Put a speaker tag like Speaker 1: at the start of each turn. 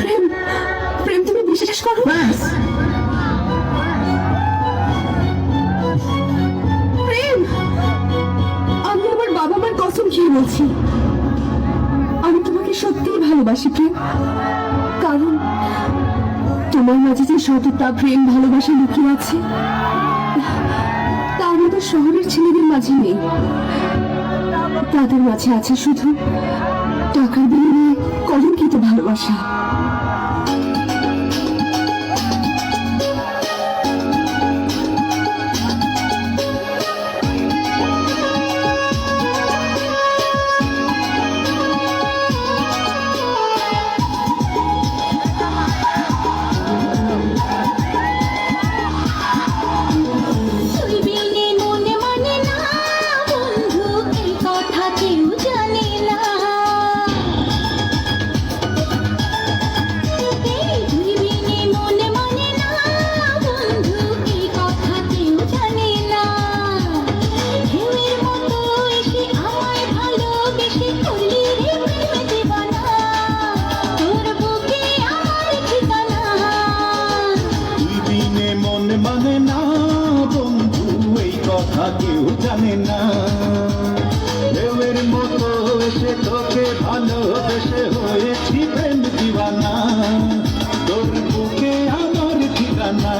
Speaker 1: প্রেম প্রেম তুমি বিশ্বাস করো?
Speaker 2: ব্যাস
Speaker 1: প্রেম! আমি আমার বাবা মার কসম খেয়ে বলছি। আমি তোমাকে সত্যিই ভালোবাসি প্রেম। কারণ তোমার মাঝে যে সততা প্রেম ভালোবাসা লুকিয়ে আছে তা আমাদের শহরের ছেলেদের মাঝে নেই। তাদের মাঝে আছে শুধু টাকার বিনিময়ে ভালোবাসা
Speaker 3: কথা কেউ জানে না। দেবের মতো সে তোকে ভালোবেসে হয়েছি প্রেম দিবানা। তোর বুকে আমার ঠিকানা।